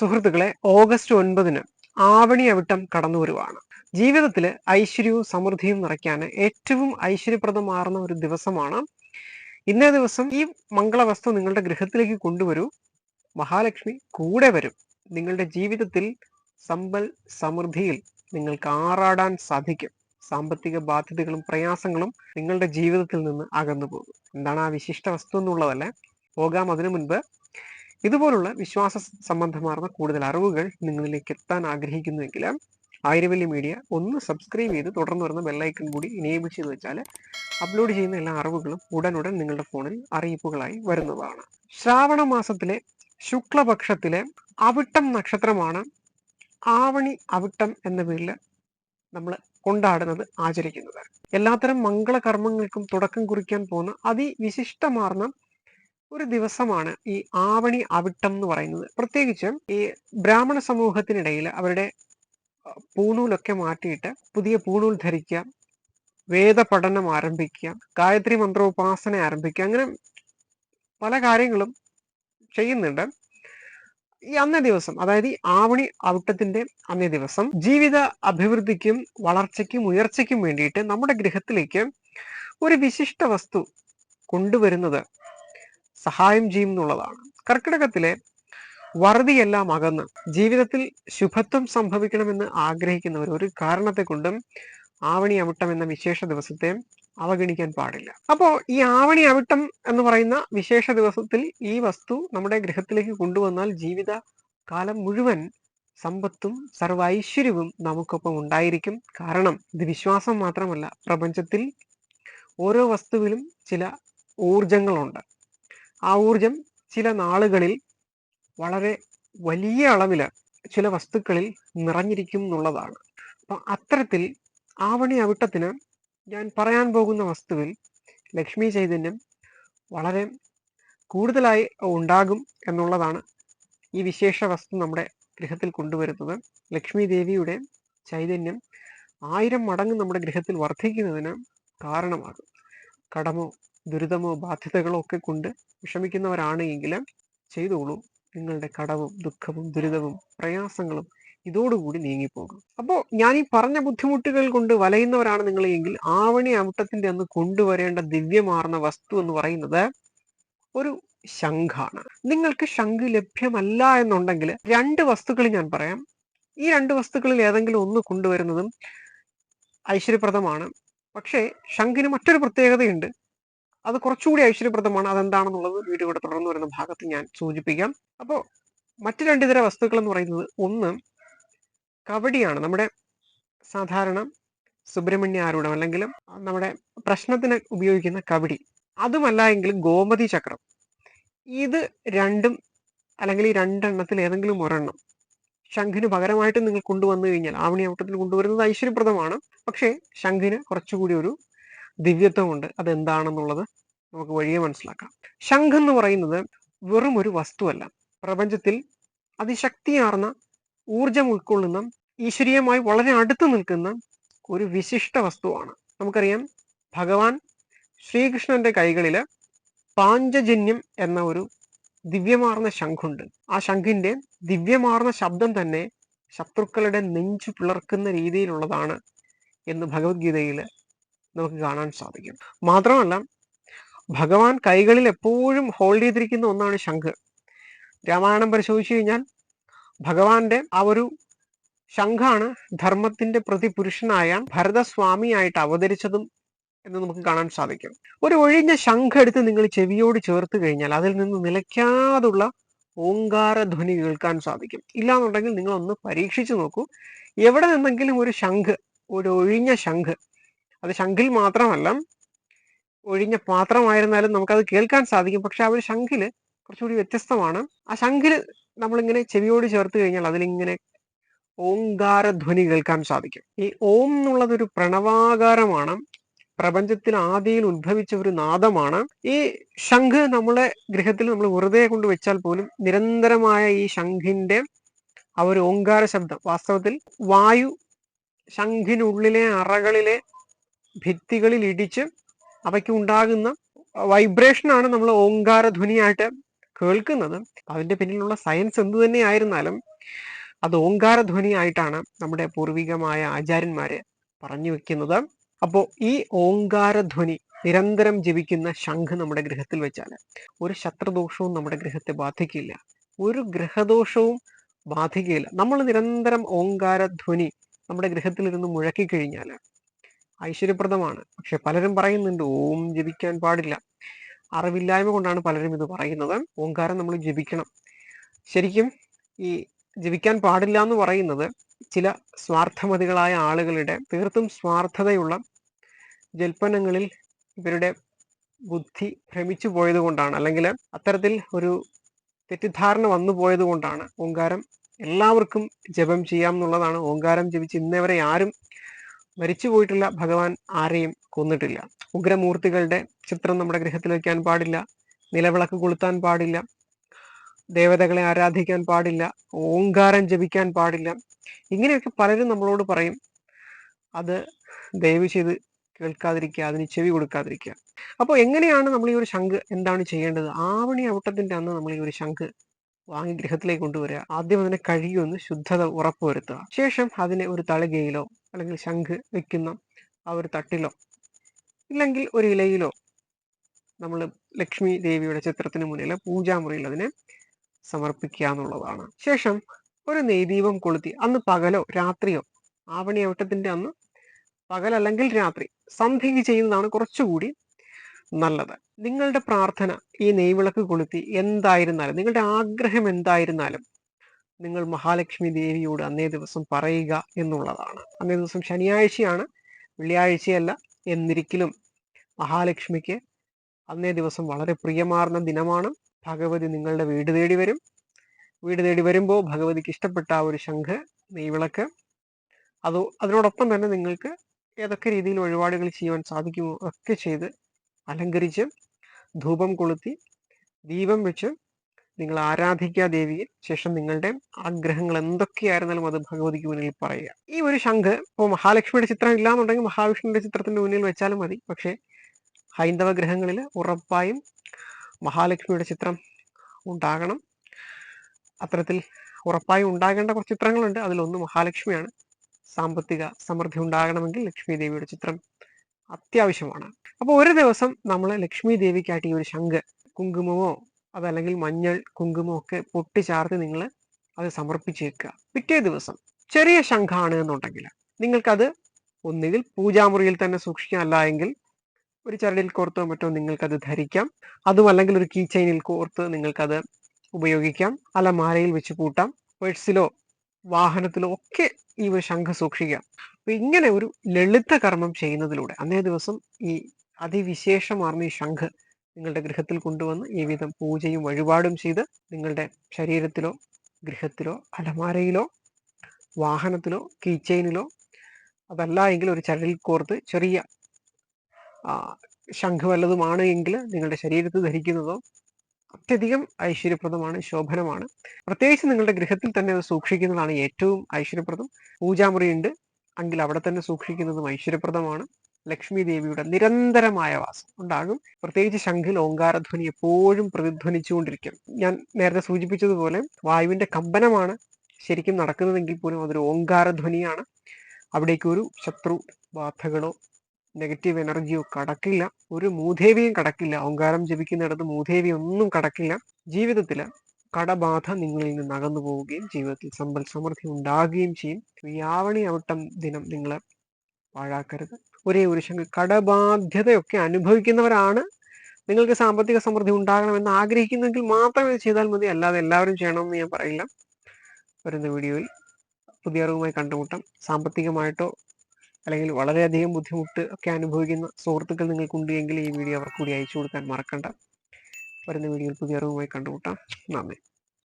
സുഹൃത്തുക്കളെ ഓഗസ്റ്റ് ഒൻപതിന് ആവണി അവിട്ടം കടന്നു വരുവാണ് ജീവിതത്തിൽ ഐശ്വര്യവും സമൃദ്ധിയും നിറയ്ക്കാൻ ഏറ്റവും ഐശ്വര്യപ്രദമാർന്ന ഒരു ദിവസമാണ്. ഇന്നേ ദിവസം ഈ മംഗളവസ്തു നിങ്ങളുടെ ഗൃഹത്തിലേക്ക് കൊണ്ടുവരൂ. മഹാലക്ഷ്മി കൂടെ വരും. നിങ്ങളുടെ ജീവിതത്തിൽ സമ്പൽ സമൃദ്ധിയിൽ നിങ്ങൾക്ക് ആറാടാൻ സാധിക്കും. സാമ്പത്തിക ബാധ്യതകളും പ്രയാസങ്ങളും നിങ്ങളുടെ ജീവിതത്തിൽ നിന്ന് അകന്നു പോകും എന്താണ് ആ വിശിഷ്ട വസ്തു എന്നുള്ളതല്ലേ? പോകാം അതിനു മുൻപ് ഇതുപോലുള്ള വിശ്വാസ സംബന്ധമാർന്ന കൂടുതൽ അറിവുകൾ നിങ്ങളിലേക്ക് എത്താൻ ആഗ്രഹിക്കുന്നുവെങ്കിൽ ആയിരവല്യ മീഡിയ ഒന്ന് സബ്സ്ക്രൈബ് ചെയ്ത് തുടർന്ന് വരുന്ന ബെല്ലൈക്കൺ കൂടി ഇനേബിൾ ചെയ്ത് വെച്ചാൽ അപ്ലോഡ് ചെയ്യുന്ന എല്ലാ അറിവുകളും ഉടനുടൻ നിങ്ങളുടെ ഫോണിൽ അറിയിപ്പുകളായി വരുന്നതാണ്. ശ്രാവണ മാസത്തിലെ ശുക്ലപക്ഷത്തിലെ അവിട്ടം നക്ഷത്രമാണ് ആവണി അവിട്ടം എന്ന പേരിൽ നമ്മൾ കൊണ്ടാടുന്നത് ആചരിക്കുന്നത്. എല്ലാത്തരം മംഗളകർമ്മങ്ങൾക്കും തുടക്കം കുറിക്കാൻ പോകുന്ന അതിവിശിഷ്ടമാർന്ന ഒരു ദിവസമാണ് ഈ ആവണി അവിട്ടം എന്ന് പറയുന്നത്. പ്രത്യേകിച്ച് ഈ ബ്രാഹ്മണ സമൂഹത്തിനിടയിൽ അവരുടെ പൂണൂലൊക്കെ മാറ്റിയിട്ട് പുതിയ പൂണൂൽ ധരിക്കുക വേദപഠനം ആരംഭിക്കുക ഗായത്രി മന്ത്രോപാസന ആരംഭിക്കുക അങ്ങനെ പല കാര്യങ്ങളും ചെയ്യുന്നുണ്ട്. ഈ അന്നേ ദിവസം അതായത് ഈ ആവണി അവിട്ടത്തിന്റെ അന്നേ ദിവസം ജീവിത അഭിവൃദ്ധിക്കും വളർച്ചയ്ക്കും ഉയർച്ചയ്ക്കും വേണ്ടിയിട്ട് നമ്മുടെ ഗൃഹത്തിലേക്ക് ഒരു വിശിഷ്ട വസ്തു കൊണ്ടുവരുന്നത് സഹായം ചെയ്യും എന്നുള്ളതാണ്. കർക്കിടകത്തിലെ വറുതിയെല്ലാം അകന്ന് ജീവിതത്തിൽ ശുഭത്വം സംഭവിക്കണമെന്ന് ആഗ്രഹിക്കുന്നവർ ഒരു കാരണത്തെ കൊണ്ടും ആവണി അവിട്ടം എന്ന വിശേഷ ദിവസത്തെ അവഗണിക്കാൻ പാടില്ല. അപ്പോ ഈ ആവണി അവിട്ടം എന്ന് പറയുന്ന വിശേഷ ദിവസത്തിൽ ഈ വസ്തു നമ്മുടെ ഗൃഹത്തിലേക്ക് കൊണ്ടുവന്നാൽ ജീവിത കാലം മുഴുവൻ സമ്പത്തും സർവൈശ്വര്യവും നമുക്കൊപ്പം ഉണ്ടായിരിക്കും. കാരണം ഇത് വിശ്വാസം മാത്രമല്ല പ്രപഞ്ചത്തിൽ ഓരോ വസ്തുവിലും ചില ഊർജങ്ങളുണ്ട് ആ ഊർജം ചില നാളുകളിൽ വളരെ വലിയ അളവിൽ ചില വസ്തുക്കളിൽ നിറഞ്ഞിരിക്കും എന്നുള്ളതാണ്. അപ്പൊ അത്തരത്തിൽ ആവണി അവിട്ടത്തിന് ഞാൻ പറയാൻ പോകുന്ന വസ്തുവിൽ ലക്ഷ്മി ചൈതന്യം വളരെ കൂടുതലായി ഉണ്ടാകും എന്നുള്ളതാണ് ഈ വിശേഷ വസ്തു നമ്മുടെ ഗൃഹത്തിൽ കൊണ്ടുവരുന്നത്. ലക്ഷ്മി ദേവിയുടെ ചൈതന്യം ആയിരം മടങ്ങ് നമ്മുടെ ഗൃഹത്തിൽ വർദ്ധിക്കുന്നതിന് കാരണമാകും. കടമോ ദുരിതമോ ബാധ്യതകളോ ഒക്കെ കൊണ്ട് വിഷമിക്കുന്നവരാണ് എങ്കിൽ ചെയ്തോളൂ. നിങ്ങളുടെ കടവും ദുഃഖവും ദുരിതവും പ്രയാസങ്ങളും ഇതോടുകൂടി നീങ്ങിപ്പോകും. അപ്പോൾ ഞാൻ ഈ പറഞ്ഞ ബുദ്ധിമുട്ടുകൾ കൊണ്ട് വലയുന്നവരാണ് നിങ്ങൾ എങ്കിൽ ആവണി അവിട്ടത്തിന്റെ അന്ന് കൊണ്ടുവരേണ്ട ദിവ്യമാർന്ന വസ്തു എന്ന് പറയുന്നത് ഒരു ശംഖാണ്. നിങ്ങൾക്ക് ശംഖ് ലഭ്യമല്ല എന്നുണ്ടെങ്കിൽ രണ്ട് വസ്തുക്കൾ ഞാൻ പറയാം. ഈ രണ്ട് വസ്തുക്കളിൽ ഏതെങ്കിലും ഒന്ന് കൊണ്ടുവരുന്നതും ഐശ്വര്യപ്രദമാണ്. പക്ഷേ ശംഖിന് മറ്റൊരു പ്രത്യേകതയുണ്ട്. അത് കുറച്ചുകൂടി ഐശ്വര്യപ്രദമാണ് അതെന്താണെന്നുള്ളത് വീഡിയോയുടെ തുടർന്ന് വരുന്ന ഭാഗത്ത് ഞാൻ സൂചിപ്പിക്കാം. അപ്പോൾ മറ്റു രണ്ട് ഇതര വസ്തുക്കൾ എന്ന് പറയുന്നത് ഒന്ന് കബഡിയാണ് നമ്മുടെ സാധാരണ സുബ്രഹ്മണ്യ ആരൂഢം അല്ലെങ്കിൽ നമ്മുടെ പ്രശ്നത്തിന് ഉപയോഗിക്കുന്ന കബഡി അതുമല്ല എങ്കിൽ ഗോമതി ചക്രം. ഇത് രണ്ടും അല്ലെങ്കിൽ ഈ രണ്ടെണ്ണത്തിൽ ഏതെങ്കിലും ഒരെണ്ണം ശംഖിന് പകരമായിട്ട് നിങ്ങൾ കൊണ്ടുവന്നു കഴിഞ്ഞാൽ ആവണി ഔട്ടത്തിൽ കൊണ്ടുവരുന്നത് ഐശ്വര്യപ്രദമാണ്. പക്ഷേ ശംഖിന് കുറച്ചുകൂടി ഒരു ദിവ്യത്വമുണ്ട്. അതെന്താണെന്നുള്ളത് നമുക്ക് വഴിയെ മനസ്സിലാക്കാം. ശംഖ് എന്ന് പറയുന്നത് വെറും ഒരു വസ്തുവല്ല. പ്രപഞ്ചത്തിൽ അതിശക്തിയാർന്ന ഊർജം ഉൾക്കൊള്ളുന്ന ഈശ്വരീയമായി വളരെ അടുത്ത് നിൽക്കുന്ന ഒരു വിശിഷ്ട വസ്തുവാണ്. നമുക്കറിയാം ഭഗവാൻ ശ്രീകൃഷ്ണന്റെ കൈകളിൽ പാഞ്ചജന്യം എന്ന ഒരു ദിവ്യമാർന്ന ശംഖുണ്ട്. ആ ശംഖിന്റെ ദിവ്യമാർന്ന ശബ്ദം തന്നെ ശത്രുക്കളുടെ നെഞ്ചു പിളർക്കുന്ന രീതിയിലുള്ളതാണ് എന്ന് ഭഗവത്ഗീതയിൽ നമുക്ക് കാണാൻ സാധിക്കും. മാത്രമല്ല ഭഗവാൻ കൈകളിൽ എപ്പോഴും ഹോൾഡ് ചെയ്തിരിക്കുന്ന ഒന്നാണ് ശംഖ്. രാമായണം പരിശോധിച്ചു കഴിഞ്ഞാൽ ഭഗവാന്റെ ആ ഒരു ശംഖാണ് ധർമ്മത്തിന്റെ പ്രതിപുരുഷനായ ഭരതസ്വാമിയായിട്ട് അവതരിച്ചതും എന്ന് നമുക്ക് കാണാൻ സാധിക്കും. ഒരു ഒഴിഞ്ഞ ശംഖ് എടുത്ത് നിങ്ങൾ ചെവിയോട് ചേർത്ത് കഴിഞ്ഞാൽ അതിൽ നിന്ന് നിലയ്ക്കാതുള്ള ഓങ്കാര ധ്വനി കേൾക്കാൻ സാധിക്കും. ഇല്ലാന്നുണ്ടെങ്കിൽ നിങ്ങൾ ഒന്ന് പരീക്ഷിച്ചു നോക്കൂ. എവിടെ നിന്നെങ്കിലും ഒരു ശംഖ് ഒരു ഒഴിഞ്ഞ ശംഖ് അത് ശംഖിൽ മാത്രമല്ല ഒഴിഞ്ഞ പാത്രമായിരുന്നാലും നമുക്കത് കേൾക്കാൻ സാധിക്കും. പക്ഷെ ആ ഒരു ശംഖിൽ കുറച്ചുകൂടി വ്യത്യസ്തമാണ്. ആ ശംഖിൽ നമ്മളിങ്ങനെ ചെവിയോട് ചേർത്ത് കഴിഞ്ഞാൽ അതിലിങ്ങനെ ഓങ്കാര ധ്വനി കേൾക്കാൻ സാധിക്കും. ഈ ഓം എന്നുള്ളത് ഒരു പ്രണവാകാരമാണ്. പ്രപഞ്ചത്തിൽ ആദിയിൽ ഉത്ഭവിച്ച ഒരു നാദമാണ്. ഈ ശംഖ് നമ്മളെ ഗൃഹത്തിൽ നമ്മൾ വെറുതെ കൊണ്ട് വെച്ചാൽ പോലും നിരന്തരമായ ഈ ശംഖിന്റെ ആ ഒരു ഓങ്കാര ശബ്ദം വാസ്തവത്തിൽ വായു ശംഖിനുള്ളിലെ അറകളിലെ ഭിത്തികളിൽ ഇടിച്ച് അവയ്ക്ക് ഉണ്ടാകുന്ന വൈബ്രേഷനാണ് നമ്മൾ ഓങ്കാര ധ്വനിയായിട്ട് കേൾക്കുന്നത്. അതിന്റെ പിന്നിലുള്ള സയൻസ് എന്ത് തന്നെയായിരുന്നാലും അത് ഓങ്കാരധ്വനിയായിട്ടാണ് നമ്മുടെ പൂർവികമായ ആചാര്യന്മാര് പറഞ്ഞു വെക്കുന്നത്. അപ്പോൾ ഈ ഓങ്കാരധ്വനി നിരന്തരം ജപിക്കുന്ന ശംഖ് നമ്മുടെ ഗൃഹത്തിൽ വെച്ചാൽ ഒരു ശത്രുദോഷവും നമ്മുടെ ഗൃഹത്തെ ബാധിക്കില്ല. ഒരു ഗ്രഹദോഷവും ബാധിക്കില്ല. നമ്മൾ നിരന്തരം ഓങ്കാരധ്വനി നമ്മുടെ ഗൃഹത്തിൽ ഇരുന്ന് മുഴക്കി കഴിഞ്ഞാൽ ഐശ്വര്യപ്രദമാണ്. പക്ഷെ പലരും പറയുന്നുണ്ട് ഓം ജപിക്കാൻ പാടില്ല. അറിവില്ലായ്മ കൊണ്ടാണ് പലരും ഇത് പറയുന്നത്. ഓങ്കാരം നമ്മൾ ജപിക്കണം. ശരിക്കും ഈ ജപിക്കാൻ പാടില്ല എന്ന് പറയുന്നത് ചില സ്വാർത്ഥമതികളായ ആളുകളുടെ തീർത്തും സ്വാർത്ഥതയുള്ള ജൽപ്പനങ്ങളിൽ ഇവരുടെ ബുദ്ധി ഭ്രമിച്ചു പോയത് കൊണ്ടാണ് അല്ലെങ്കിൽ അത്തരത്തിൽ ഒരു തെറ്റിദ്ധാരണ വന്നു പോയത് കൊണ്ടാണ് ഓങ്കാരം എല്ലാവർക്കും ജപം ചെയ്യാം എന്നുള്ളതാണ്. ഓങ്കാരം ജപിച്ച് ഇന്നേവരെ ആരും മരിച്ചു പോയിട്ടുള്ള ഭഗവാൻ ആരെയും കൊന്നിട്ടില്ല. ഉഗ്രമൂർത്തികളുടെ ചിത്രം നമ്മുടെ ഗൃഹത്തിൽ വയ്ക്കാൻ പാടില്ല. നിലവിളക്ക് കൊളുത്താൻ പാടില്ല. ദേവതകളെ ആരാധിക്കാൻ പാടില്ല. ഓങ്കാരം ജപിക്കാൻ പാടില്ല. ഇങ്ങനെയൊക്കെ പലരും നമ്മളോട് പറയും. അത് ദയവ് ചെയ്ത് കേൾക്കാതിരിക്കുക അതിന് ചെവി കൊടുക്കാതിരിക്കുക. അപ്പോൾ എങ്ങനെയാണ് നമ്മൾ ഈ ഒരു ശംഖ് എന്താണ് ചെയ്യേണ്ടത്? ആവണി ഔട്ടത്തിന്റെ അന്ന് നമ്മൾ ഈ ഒരു ശംഖ് വാങ്ങി ഗൃഹത്തിലേക്ക് കൊണ്ടുവരിക. ആദ്യം അതിനെ കഴുകിയൊന്ന് ശുദ്ധത ഉറപ്പുവരുത്തുക. ശേഷം അതിനെ ഒരു തളികയിലോ അല്ലെങ്കിൽ ശംഖ് വെക്കുന്ന ആ ഒരു തട്ടിലോ ഇല്ലെങ്കിൽ ഒരു ഇലയിലോ നമ്മൾ ലക്ഷ്മി ദേവിയുടെ ചിത്രത്തിന് മുന്നിൽ പൂജാമുറിയിൽ അതിനെ സമർപ്പിക്കുക എന്നുള്ളതാണ്. ശേഷം ഒരു നെയ്ദീപം കൊളുത്തി അന്ന് പകലോ രാത്രിയോ ആവണി ഔട്ടത്തിന്റെ അന്ന് പകലല്ലെങ്കിൽ രാത്രി സന്ധ്യയ്ക്ക് ചെയ്യുന്നതാണ് കുറച്ചുകൂടി നല്ലത്. നിങ്ങളുടെ പ്രാർത്ഥന ഈ നെയ്വിളക്ക് കൊളുത്തി എന്തായിരുന്നാലും നിങ്ങളുടെ ആഗ്രഹം എന്തായിരുന്നാലും നിങ്ങൾ മഹാലക്ഷ്മി ദേവിയോട് അന്നേ ദിവസം പറയുക എന്നുള്ളതാണ്. അന്നേ ദിവസം ശനിയാഴ്ചയാണ്. വെള്ളിയാഴ്ചയല്ല എന്നിരിക്കലും മഹാലക്ഷ്മിക്ക് അന്നേ ദിവസം വളരെ പ്രിയമാർന്ന ദിനമാണ്. ഭഗവതി നിങ്ങളുടെ വീട് തേടി വരും. വീട് തേടി വരുമ്പോൾ ഭഗവതിക്ക് ഇഷ്ടപ്പെട്ട ആ ഒരു ശംഖ് നെയ്വിളക്ക് അത് അതിനോടൊപ്പം തന്നെ നിങ്ങൾക്ക് ഏതൊക്കെ രീതിയിൽ വഴിപാടുകൾ ചെയ്യുവാൻ സാധിക്കുമോ ഒക്കെ ചെയ്ത് അലങ്കരിച്ച് ധൂപം കൊളുത്തി ദീപം വെച്ച് നിങ്ങൾ ആരാധിക്കുക ദേവിയെ ശേഷം നിങ്ങളുടെ ആഗ്രഹങ്ങൾ എന്തൊക്കെയായിരുന്നാലും അത് ഭഗവതിക്ക് മുന്നിൽ പറയുക. ഈ ഒരു ശംഖ് ഇപ്പോൾ മഹാലക്ഷ്മിയുടെ ചിത്രം ഇല്ലാന്നുണ്ടെങ്കിൽ മഹാവിഷ്ണുവിന്റെ ചിത്രത്തിന്റെ മുന്നിൽ വെച്ചാലും മതി. പക്ഷേ ഹൈന്ദവ ഗ്രഹങ്ങളിൽ ഉറപ്പായും മഹാലക്ഷ്മിയുടെ ചിത്രം ഉണ്ടാകണം. അത്തരത്തിൽ ഉറപ്പായും ഉണ്ടാകേണ്ട കുറച്ച് ചിത്രങ്ങളുണ്ട്. അതിലൊന്ന് മഹാലക്ഷ്മിയാണ്. സാമ്പത്തിക സമൃദ്ധി ഉണ്ടാകണമെങ്കിൽ ലക്ഷ്മി ദേവിയുടെ ചിത്രം അത്യാവശ്യമാണ്. അപ്പോൾ ഒരു ദിവസം നമ്മൾ ലക്ഷ്മി ദേവിക്കായിട്ട് ഈ ഒരു ശംഖ് കുങ്കുമമോ അതല്ലെങ്കിൽ മഞ്ഞൾ കുങ്കുമം ഒക്കെ പൊട്ടിച്ചാർത്ത് നിങ്ങൾ അത് സമർപ്പിച്ചേക്കുക. പിറ്റേ ദിവസം ചെറിയ ശംഖാണ് എന്നുണ്ടെങ്കിൽ നിങ്ങൾക്കത് ഒന്നുകിൽ പൂജാമുറിയിൽ തന്നെ സൂക്ഷിക്കാം അല്ല എങ്കിൽ ഒരു ചരടിൽ കോർത്തോ മറ്റോ നിങ്ങൾക്കത് ധരിക്കാം. അതും അല്ലെങ്കിൽ ഒരു കീ ചെയിനിൽ കോർത്ത് നിങ്ങൾക്കത് ഉപയോഗിക്കാം. അല്ല മാലയിൽ വെച്ച് പൂട്ടാം. പേഴ്സിലോ വാഹനത്തിലോ ഒക്കെ ഈ ശംഖ് സൂക്ഷിക്കാം. അപ്പൊ ഇങ്ങനെ ഒരു ലളിത കർമ്മം ചെയ്യുന്നതിലൂടെ അന്നേ ദിവസം ഈ അതിവിശേഷമാർന്ന ഈ ശംഖ് നിങ്ങളുടെ ഗൃഹത്തിൽ കൊണ്ടുവന്ന് ഈ വിധം പൂജയും വഴിപാടും ചെയ്ത് നിങ്ങളുടെ ശരീരത്തിലോ ഗൃഹത്തിലോ അലമാരയിലോ വാഹനത്തിലോ കീച്ചെയിനിലോ അതല്ല എങ്കിൽ ഒരു ചരടിൽ കോർത്ത് ചെറിയ ശംഖ് വല്ലതുമാണ് എങ്കിൽ നിങ്ങളുടെ ശരീരത്ത് ധരിക്കുന്നതോ അത്യധികം ഐശ്വര്യപ്രദമാണ് ശോഭനമാണ്. പ്രത്യേകിച്ച് നിങ്ങളുടെ ഗൃഹത്തിൽ തന്നെ അത് സൂക്ഷിക്കുന്നതാണ് ഏറ്റവും ഐശ്വര്യപ്രദം. പൂജാമുറിയുണ്ട് എങ്കിൽ അവിടെ തന്നെ സൂക്ഷിക്കുന്നതും ഐശ്വര്യപ്രദമാണ്. ലക്ഷ്മി ദേവിയുടെ നിരന്തരമായ വാസം ഉണ്ടാകും. പ്രത്യേകിച്ച് ശംഖിൽ ഓങ്കാരധ്വനി എപ്പോഴും പ്രതിധ്വനിച്ചുകൊണ്ടിരിക്കും. ഞാൻ നേരത്തെ സൂചിപ്പിച്ചതുപോലെ വായുവിന്റെ കമ്പനമാണ് ശരിക്കും നടക്കുന്നതെങ്കിൽ പോലും അതൊരു ഓങ്കാരധ്വനിയാണ്. അവിടേക്ക് ഒരു ശത്രു ബാധകളോ നെഗറ്റീവ് എനർജിയോ കടക്കില്ല. ഒരു മൂധേവിയും കടക്കില്ല. ഓങ്കാരം ജപിക്കുന്നിടത്ത് മൂധേവി ഒന്നും കടക്കില്ല. ജീവിതത്തിൽ കടബാധ നിങ്ങളിൽ നിന്ന് അകന്നു പോവുകയും ജീവിതത്തിൽ സമ്പൽ സമൃദ്ധി ഉണ്ടാകുകയും ചെയ്യും. ഈ ആവണി അവിട്ടം ദിനം നിങ്ങൾ പാഴാക്കരുത്. ഒരേ ഒരു ശങ്ക കടബാധ്യതയൊക്കെ അനുഭവിക്കുന്നവരാണ്. നിങ്ങൾക്ക് സാമ്പത്തിക സമൃദ്ധി ഉണ്ടാകണമെന്ന് ആഗ്രഹിക്കുന്നെങ്കിൽ മാത്രം ഇത് ചെയ്താൽ മതി. അല്ലാതെ എല്ലാവരും ചെയ്യണമെന്ന് ഞാൻ പറയില്ല. വരുന്ന വീഡിയോയിൽ പുതിയ അറിവുമായി കണ്ടുമുട്ടാം. സാമ്പത്തികമായിട്ടോ അല്ലെങ്കിൽ വളരെയധികം ബുദ്ധിമുട്ട് ഒക്കെ അനുഭവിക്കുന്ന സുഹൃത്തുക്കൾ നിങ്ങൾക്കുണ്ട് എങ്കിൽ ഈ വീഡിയോ അവർക്ക് കൂടി അയച്ചു കൊടുക്കാൻ മറക്കണ്ട. വരുന്ന വീഡിയോയിൽ പുതിയ അറിവുമായി കണ്ടുമുട്ടാം. നന്ദി.